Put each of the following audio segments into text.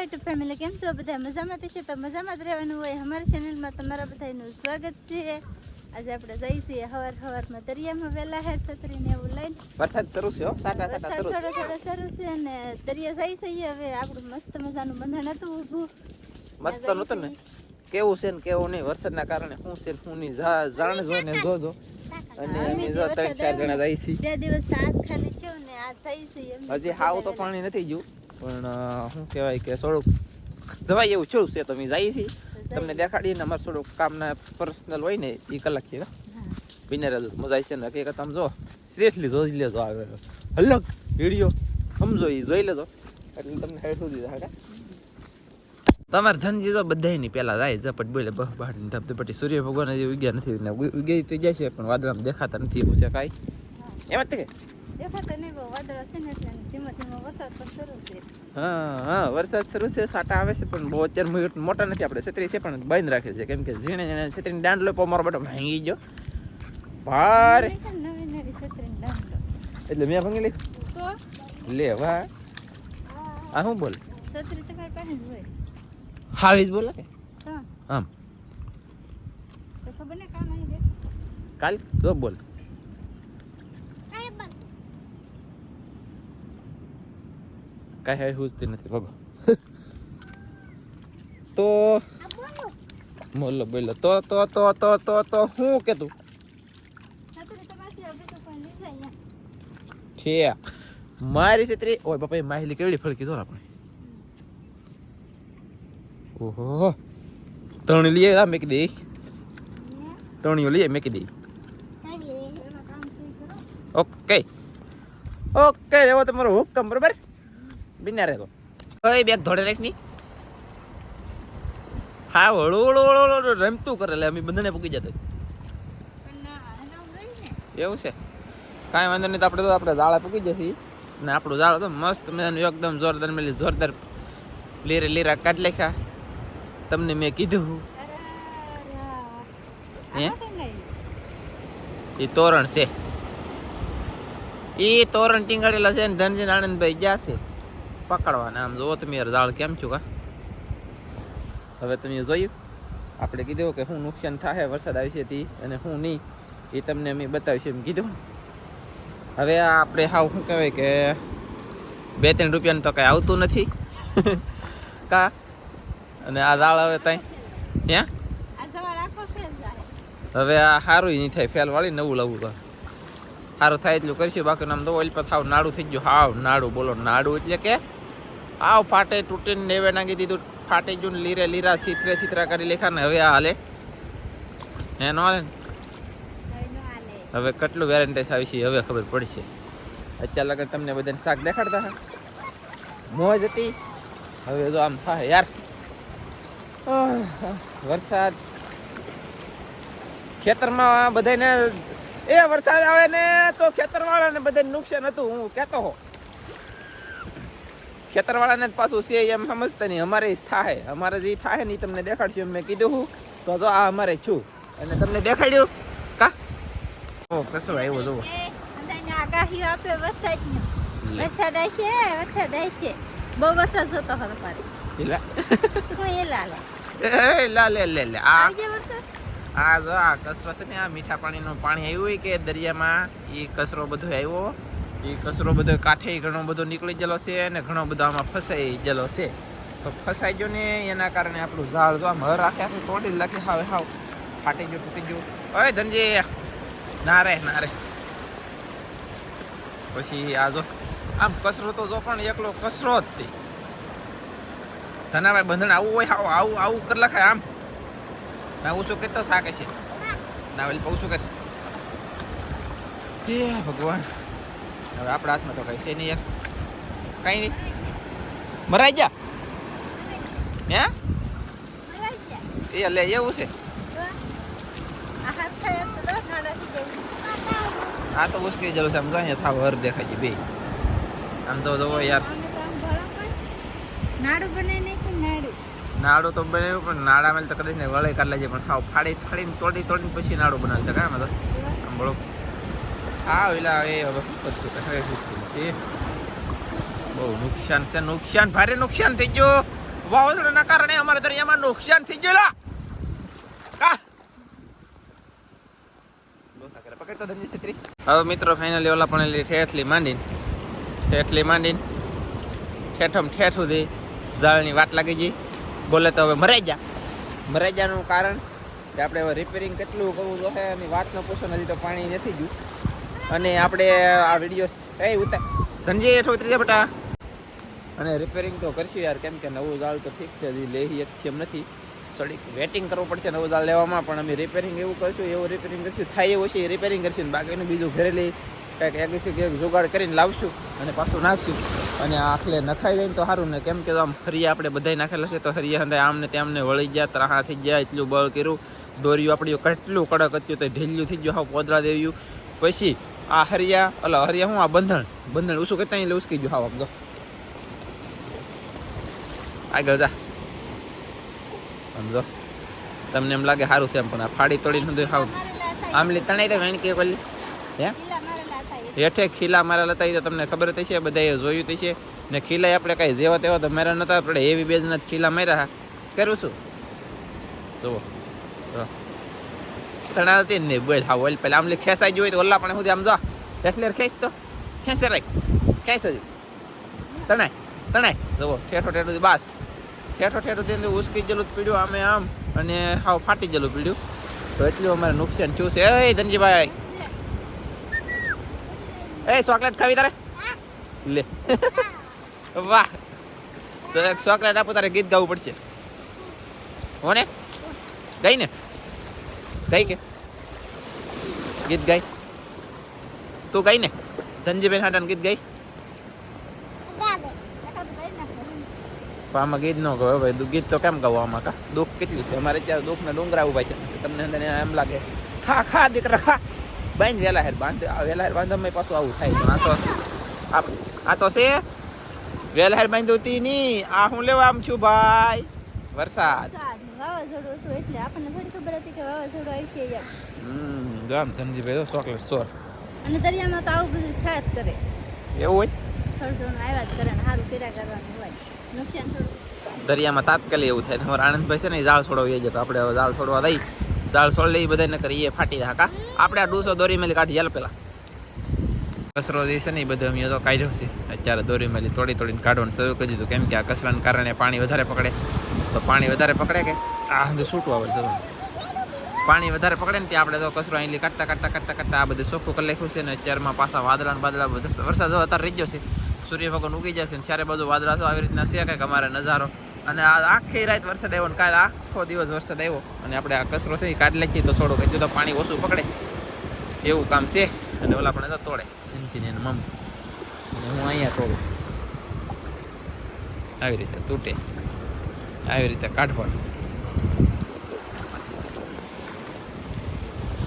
YouTube family કેમ છો બધા? મજામાં છે તો મજામાં જ રહેવાનું હોય. અમારી ચેનલમાં તમારા બધાનું સ્વાગત છે. આજે આપણે જઈ છીએ હવાર હવારમાં દરિયામાં વહેલા હેર છત્રીને એવું લઈને. વરસાદ શરૂ છે હો. વરસાદ થોડો થોડો શરૂ છે અને દરિયા જઈ છીએ હવે. આપણું મસ્ત મજાનું બંધન હતું ઊભું. મસ્ત નહોતું ને? કેવું છે ને કેવું નહીં? વરસાદના કારણે શું છે હું શું નહીં જાણ જો ને જોજો. અને જો ત્રણ ચાર જણા જઈ છીએ. બે દિવસ આજ ખાલી થયું ને આજ જઈ છીએ હજી હાવ તો પાણી નથી ગયું. પણ શું કહેવાય કે થોડુંક જવાય એવું છું છે તો જાય છે તમને દેખાડીને અમારે થોડુંક કામના પર્સનલ હોય ને એ કલાક છે. વિનર મજા છે ને હકીકત આમ જો સિરિયસલી જોઈ લેજો આવે હલો વીડિયો સમજો એ જોઈ લેજો. એટલે તમને હેડ સુધી હા તમારે ધનજી તો બધા ની પેલા જાય ઝપટ બોલે બહ બહારની ધબ સૂર્ય ભગવાન હજી ઉગ્યા નથી. ઉગ્યા તો જાય છે પણ વાદળામાં દેખાતા નથી એવું છે કાંઈ. એમ જ કે? દેખાતા નહીં બહુ વાદળા છે ને એટલે ધીમો ધીમો વરસાદ પણ શરૂ છે. હા હા વરસાદ શરૂ છે સાટા આવે છે પણ બહુ અત્યારે મોટ- નથી આપણે છત્રી છે પણ બંધ રાખે છે. કેમ કે ઝીણે ઝીણે છત્રીની દાંડ લો મારો બેટો ભાંગી ગયો. ભારે. નવી નવી એટલે મેં ભાંગી લે. તો? લે વાહ. આ શું બોલ? છત્રી તમારી પાસે જ હોય. હાવીજ બોલે? કે આમ. તો ખબર ને કામ આવી જાય કાલ જો બોલ. કાંઈ હાઈ હુજતી નથી ભગો. તો બોલો બોલો. તો તો તો તો તો તો હું કે તું છત્રી તમારી હવે તો કોઈ નહીં જાય અહીંયા. ઠીક મારી છત્રી ઓય બાપા એ માહિલી કેવડી ફળકી દો આપણે ઓહો. ત્રણ લઈએ આ મેકી દે તણીઓ લઈએ મેકી દે છે. ઓકે. ઓકે એવો તમારો હુકમ બરોબર? બિના રહેતો. ઓય બેગ ધોડે રાખની હા હળુ હળુ હળુ રમતું કરે એટલે અમે બંધને પૂકી જતા. ના, ને. એવું છે. કાંઈ વાંધો નહીં તો આપણે તો આપણે જાળા પૂકી જશે. ને આપણું જાળ તો મસ્ત મજાનું એકદમ જોરદાર મેલી જોરદાર લીરે લીરા કાઢ લેખા. તમને મેં કીધું. હે? એ તોરણ છે. એ તોરણ ટીંગાડેલા છે ને ધનજીન આનંદભાઈ ગયા છે. પકડવાના. આમ જોવો તમે દાળ કેમ છું કા? હવે તમે જોયું? આપણે કીધું કે શું નુકસાન થાય વરસાદ આવશે તી અને શું નહીં એ તમને અમે બતાવીશું એમ કીધું. હવે આ આપણે હાવ શું કહેવાય કે બે ત્રણ રૂપિયાનું તો કાંઈ આવતું નથી. કા? અને આ દાળ હવે ત્યાં હે? જાય. હવે આ સારું નહીં થાય ફેલ વાળી નવું લાવવું સારું થાય એટલું કરીશું બાકી નામ તો ઓઇલ પર થાવ નાડું થઈ ગયું. હાવ નાડું બોલો નાડું એટલે કે આવ ફાટે, તૂટીને નેવે નાખી દીધું. ફાટી ગયું લીરે લીરા ચિત્રે ચિત્રા કરી લેખા ને હવે આ હાલે. હે, નો હાલે હવે કેટલું વેરેન્ટાઇસ આવી છે હવે ખબર પડશે અત્યારે લગન તમને બધાને શાક દેખાડતા હા મોજ હતી. હવે જો આમ થાય યાર. વરસાદ. ખેતરમાં બધાને એ વરસાદ આવે ને તો ખેતરવાળાને બધાને નુકસાન હતું, હું કહેતો હો ખેતરવાળાને જ પાછું છે એમ સમજતા નહીં. અમારે થાય અમારે જે થાય ને તમને દેખાડશું. એમ મેં કીધું હું તો જો આ અમારે છું. અને તમને દેખાડ્યું. કા? ઓ કશું આવ્યો જુઓ. અંધાઈને આપે વરસાદની. વરસાદ આવશે વરસાદ આવશે. બહુ વરસાદ જોતો હતો પાછો. લા. કોઈ લાલે. એ લા લે લે લે. આ આ જો આ કસવાસ ને આ મીઠા પાણીનું પાણી આવ્યું કે દરિયામાં એ કચરો બધો આવ્યો. એ કચરો બધો કાંઠે ઘણો બધો નીકળી ગયેલો છે અને ઘણો બધો આમાં ફસાઈ ગયેલો છે. તો ફસાઈ ગયો ને એના કારણે આપણું ઝાડ જો આમ હર આખે આખું તોડી જ હાવે, હાવ. ફાટી ગયું, તૂટી ગયું. હવે ધનજી. ના રે ના રે. પછી આ જો, આમ કચરો તો જો પણ એકલો કચરો જ તે. ધનાભાઈ બંધણ આવું હોય આવું આવું આવું કરી લખાય આમ. ના, ઓછું કહેતો શાકે છે. ના, ઓલી બહુ શું કરે હે, ભગવાન. હવે આપણા હાથમાં તો કઈ છે નહીં યાર. કઈ નહીં. મરાઈ જા હે? એ લે એવું છે? આ તો ઉસકી જલું છે. આમ જોઈએ થાવ હર દેખાય છે બે. આમ તો જોવો યાર. નાડું બનાવી નાડું. નાડું તો બનાવ્યું પણ નાડામાં તો કદાચ ને વળે કાઢ લેજે પણ ખાવ ફાડી ફાડીને તોડી તોડીને પછી નાડું બનાવી છે આમાં તો આમ બોલો. હા ઓલા એ હવે શું કરશું? બહુ નુકસાન છે, નુકસાન, ભારે નુકસાન થઈ ગયું. વાવાઝોડાના કારણે અમારા દરિયામાં નુકસાન થઈ ગયું છત્રી હવે મિત્રો ફાઇનલી ઓલા પણ ઠેઠલી માંડીને ઠેઠલી માંડીને, ઠેઠમ ઠેઠ સુધી જાળની વાટ લાગી ગઈ. બોલે તો હવે મરાઈ જા. મરાઈ જાનું કારણ કે આપણે હવે રિપેરિંગ કેટલું કરવું જોઈએ એની વાત ન પૂછો નથી તો પાણી નથી ગયું. અને આપણે આ વીડિયો એ ઉતાર. ધનજી, હેઠો ઉતરી જાય બટા અને રિપેરિંગ તો કરશું યાર, કેમ કે નવું જાળ તો ઠીક છે, હજી લેહી એક એમ નથી. થોડીક વેટિંગ કરવું પડશે નવું જાળ લેવામાં, પણ અમે રિપેરિંગ એવું કરશું, એવું રિપેરિંગ કરશું, થાય એવું છે એ રિપેરિંગ કરશું ને બાકીનું બીજું ઘરેલી કંઈક એક કે એક જુગાડ કરીને લાવશું અને પાછું નાખશું. અને આખલે નખાઈ જાય તો સારું ને, કેમ કે આમ હરિયા આપણે બધાય નાખેલા છે, તો હરિયા અંદર આમને તેમને વળી ગયા, ત્રાહા થઈ ગયા, એટલું બળ કર્યું. દોર્યું આપણી કેટલું કડક હતું તો ઢીલ્યું થઈ ગયું હા પોદરા દેવ્યું. પછી આ હરિયા અલા હરિયા હું આ બંધણ? બંધણ ઉસું કરતા એટલે ઉસકી ગયું. હાવ, આમ જો. આગળ જા. સમજો તમને એમ લાગે સારું છે એમ, પણ આ ફાડી તોડીને નથી હાવ. આમલી તણાઈ દે વેણ કે કોલી હે? હેઠે ખીલા મારા લતા તો તમને ખબર થઈ છે બધાએ જોયું થઈ છે ને ખીલા આપણે કાંઈ જેવા તેવા તો મારા નતા પડે એવી બેજના ખીલા માર્યા કરું શું જુઓ. જો. તણાવતી જ નહીં બોલ, હા, બોલ, પેલા આમલી ખેંચાઈ જોઈએ તો ઓલા પણ સુધી આમ જો એટલે ખેંચ તો. ખેંચે રાખ ખેંચ જ તણાય તણાય. જુઓ, ઠેઠો ઠેઠો બાસ. ઠેઠો ઠેઠો તેને ઉસકી જેલું પીડ્યું આમે આમ, અને હાવ ફાટી જેલું પીડ્યું. તો એટલું અમારે નુકસાન થયું છે. એ ધનજીભાઈ. એ ચોકલેટ ખાવી તારે? લે. વાહ. તો એક ચોકલેટ આપો, તારે ગીત ગાવું પડશે. હો ને ગઈ ને? ગઈ કે? ગીત ગાઈ તું ગઈ ને? ધનજીભાઈ હાટાનું ગીત ગાઈ આમાં ગીત ન ગયો ભાઈ. ગીત તો કેમ ગાવું આમાં કા? દુઃખ કેટલું છે? અમારે ત્યાં દુઃખના ડુંગરા ઊભા છે. તમને અંદર એમ લાગે, ખા ખા, દીકરા, ખા. બાંધ વેલા હેર બાંધ વેલા હેર બાંધવામાં પાછું આવું થાય પણ આ તો આ- તો છે. વેલા હેર બાંધવતી ની. આ હું લેવા આમ છું ભાઈ? વરસાદ. વાવાઝોડું હતું એટલે આપણને થોડી ખબર હતી કે વાવાઝોડું આવશે એમ હમ જો આમ ધનજીભાઈ તો ચોકલેટ સોર અને દરિયામાં તો આવું બધું કરે. એવું હોય? થોડું થોડું આવ્યા જ કરે ને સારું કર્યા કરવાનું હોય. નુકસાન થોડું. દરિયામાં તાત્કાલિક એવું થાય. ને અમારા આનંદભાઈ છે ને જાળ છોડવા જતો આપણે હવે જાળ છોડવા દઈ. જાળ છોડ લઈ બધા નકર એ ફાટી હાકા આપણે આ ડૂસો દોરી મેલી કાઢી હાલ પેલા. કચરો જે છે ને એ બધો અમે તો કાઢ્યો છે. અત્યારે દોરી મેલી તોડી તોડીને કાઢવાનું શરૂ કરી દીધું. કેમ કે આ કચરાને કારણે પાણી વધારે પકડે. તો પાણી વધારે પકડે કે? આ બધું છૂટું આવે જો પાણી વધારે પકડે ને ત્યાં આપણે તો કચરો અહીંથી કાઢતા કાઢતા કાઢતા કાઢતા આ બધું ચોખ્ખું કરી લખ્યું છે ને અત્યારમાં પાછા વાદળા ને બાદળા વરસાદ અત્યારે રહી ગયો છે. સૂર્ય ભગવાન ઉગી જશે ને ત્યારે બધું વાદળા તો આવી રીતના છે કંઈક અમારે નજારો. અને આ આખી રાત વરસાદ આવ્યો ને કાલે આખો દિવસ વરસાદ આવ્યો. અને આપણે આ કચરો છે એ કાઢી લખીએ તો થોડુંક હજુ તો પાણી ઓછું પકડે. એવું કામ છે. અને ઓલા પણ તોડે. એન્જિનિયર મમ. અને હું અહીંયા તોડું. આવી રીતે તૂટે. આવી રીતે કાઢવાનું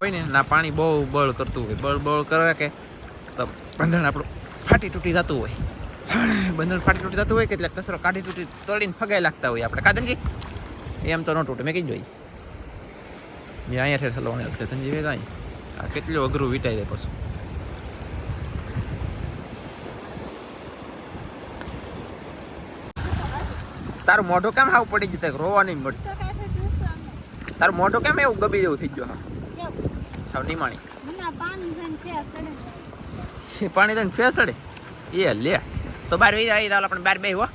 હોય ને ના પાણી બહુ બળ કરતું હોય, બળ બળ કરે કે તો બંધણ આપણું ફાટી તૂટી જતું હોય. બંધણ ફાટી તૂટી જતું હોય કે કચરો કાઢી તૂટી તોડીને ફગાઈ લાગતા હોય આપણે. કાદનજી એમ તો ન તૂટે, મેં કીધું જોઈ મેં અહીંયા ઠેર હલવાને છે. તનજી ભાઈ કાંઈ? આ કેટલું અઘરું વીટાઈ જાય પાછું. તારું મોઢું કેમ હાવ પડી જતા રોવા નહીં મળતું. તારું મોઢું કેમ એવું ગબી જેવું થઈ ગયું? હા હાવ નહીં માણી. પાણી તને ફેસડે. એ લે. તો બાર વી આવી દાલ આપણે બાર બે હો.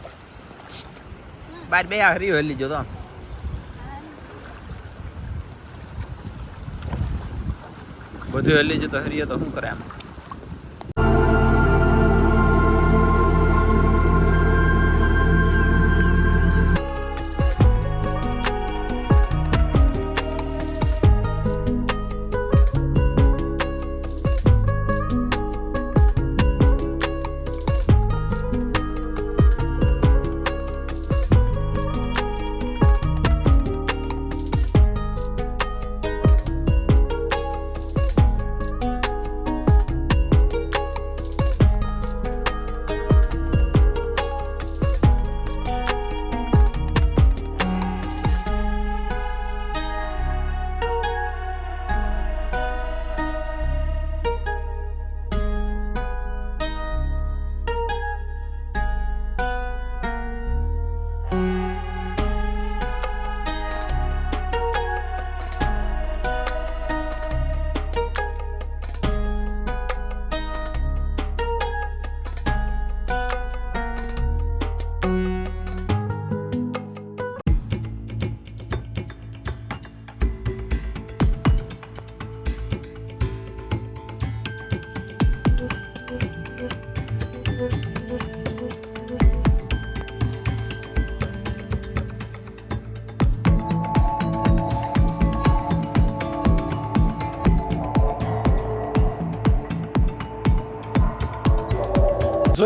બાર બે હરી હલી જો તો. બધું હલી જો તો હરીએ તો શું કરે આમ?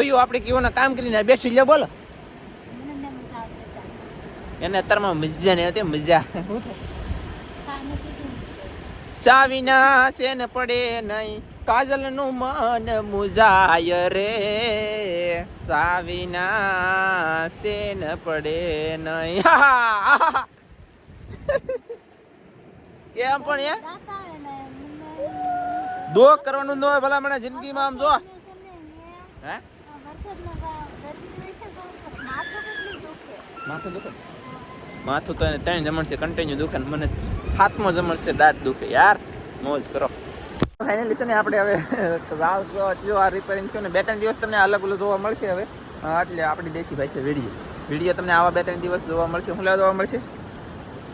જોયું આપણે કેવાના કામ કરીને બેસી લે બોલો. એને અત્યારમાં મજા નહીં હતી મજા. ચા વિના છે ને પડે નહીં. કાજલનું મન મુજાય રે. સા વિના છે ને પડે નહીં. કેમ પણ યાર? દો કરવાનું ન હોય ભલા મને જિંદગીમાં આમ જો. હે? માથું દુખે. માથું તો એને ત્રણ જમણ છે કન્ટિન્યુ દુખે મને હાથમાં જમણ છે દાંત દુખે. યાર મોજ કરો. ફાઇનલી છે ને આપણે હવે રાલ જો આ રિપેરિંગ થયું ને બે ત્રણ દિવસ તમને અલગ અલગ જોવા મળશે હવે. એટલે આપણી દેશી ભાઈ છે વીડિયો. વીડિયો તમને આવા બે ત્રણ દિવસ જોવા મળશે. હું લેવા જોવા મળશે?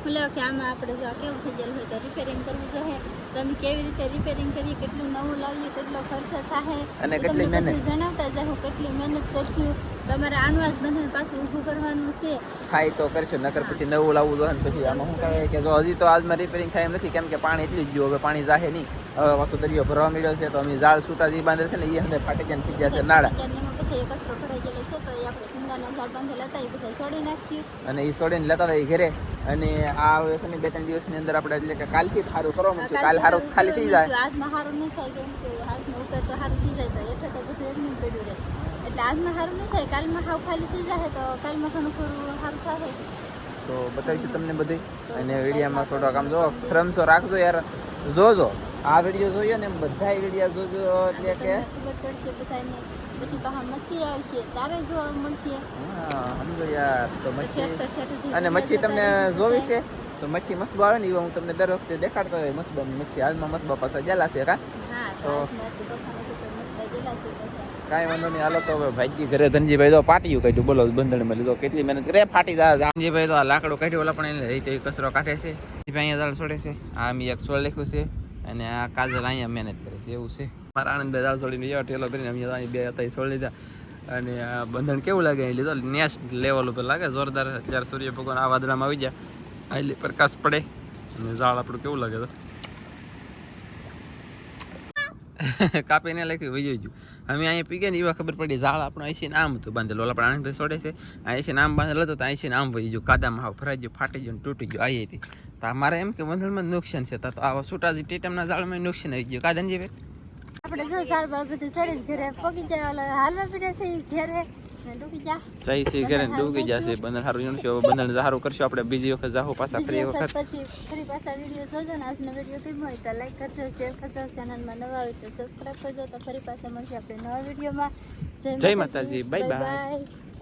બોલો કે આમાં આપણે જો આ કેવું થઈ ગયેલું હોય તો રિપેરિંગ કરવું જોઈએ. તમે કેવી રીતે રિપેરિંગ કરીએ કેટલું નવું લાવીએ કેટલો ખર્ચો થાય અને કેટલી મહેનત. જણાવતા જાઓ કેટલી મહેનત કરશું. તમારે આનું જ બંધન પાછું ઊભું કરવાનું છે. થાય તો કરશે નકર પછી નવું લાવવું જોઈએ પછી આમાં શું કહેવાય કે જો હજી તો આજમાં રિપેરિંગ થાય એમ નથી કેમ કે પાણી એટલી જ ગયું હવે પાણી જાહે નહીં. હવે પાછો દરિયો ભરવા મળ્યો છે તો અમે ઝાડ છૂટા જે બાંધે છે ને એ અંદર ફાટી જાય થઈ જશે નાળા કચરો ભરાઈ ગયેલો એ ઝાડ બધા છોડી નાખ્યું. અને એ છોડીને લેતા હતા એ ઘરે. અને આ હવે બે ત્રણ દિવસની અંદર આપણે એટલે કે કાલથી સારું કરવાનું છે કાલ સારું ખાલી થઈ જાય. આજમાં સારું નહીં થાય કેમ કે હાથમાં ઉપર તો સારું થઈ જાય તો એટલે તો બધું એમનું પડ્યું રહે. એટલે આજમાં સારું નહીં થાય કાલમાં સાવ ખાલી થઈ જાય તો કાલમાં ઘણું થોડું સારું થાય. તો બતાવીશું તમને બધી અને વિડીયામાં થોડો કામ જો ફ્રમસો રાખજો યાર. જોજો. આ વીડિયો જોઈએ ને બધા વિડીયા જોજો એટલે કે તમને ખબર પડશે બધાને પછી પાછા મચ્છી આવશે તારે જોવા મળશે. સમજો યાર તો મચ્છી અને મચ્છી તમને જોવી છે? તો મચ્છી મસ્ત આવે ને એ હું તમને દર વખતે દેખાડતો હોય મસ્ત મચ્છી. હાલમાં મસ્ત પાસે જેલા છે કા? તો. કાંઈ વાંધો નહીં હાલો તો હવે ભાઈજી ઘરે ધનજીભાઈ તો પાટિયું કાઢ્યું બોલો બંધણમાં લીધો કેટલી મહેનત કરે. ફાટી જાય ધનજીભાઈ તો આ લાકડું કાઢ્યું ઓલા પણ એને રીતે કચરો કાઢે છે. અહીંયા દાળ છોડે છે. આ મેં એક સોળ લખ્યું છે. અને આ કાજલ અહીંયા મહેનત કરે છે, એવું છે. મારા આનંદ દાળ છોડીને એવા ઠેલો કરીને તો બે હતા એ છોડી લીધા. અને આ બંધન કેવું લાગે અહીં લીધો? નેક્સ્ટ લેવલ ઉપર લાગે? જોરદાર અત્યારે સૂર્ય ભગવાન આ વાદળામાં આવી ગયા. આ એટલે પ્રકાશ પડે. અને ઝાડ આપણું કેવું લાગે તો? કાપીને લખ્યું વહી ગયું અમે અહીંયા પી ગયા ને એવા ખબર પડી, ઝાડ આપણું અહીંથી નામ હતું બાંધેલું. ઓલા પણ છોડે છે. અહીંથી નામ બાંધેલું હતું, તો અહીંથી નામ વહી ગયું. કાદામાં હાવ ફરાઈ ગયું, ફાટી ગયું તૂટી ગયું આવી હતી. તો મારે એમ કે વંધણમાં નુકસાન છે. તો આવા છૂટાજી ટેટમના ઝાડમાં નુકસાન આવી ગયું. કાદનજી આપણે જો ઝાડ બાર બધું ચડી ઘરે પગી ઓલા હાલવા પડ્યા છે ઘરે. ડૂબી સી ઘરે ડૂબી જશે બંદર સારું જણશે હવે બંધણ સારું કરશું આપણે. બીજી વખત જાહો પાછા ફરી વખત પછી ફરી પાછા વીડિયો જોજો ને. આજનો વીડિયો ગમ્યો હોય તો લાઈક કરજો શેર કરજો. ચેનલમાં નવા હોય તો સબસ્ક્રાઈબ કરજો. તો ફરી પાછા મળશે આપણે નવા વિડીયોમાં. જય માતાજી. બાય. બાય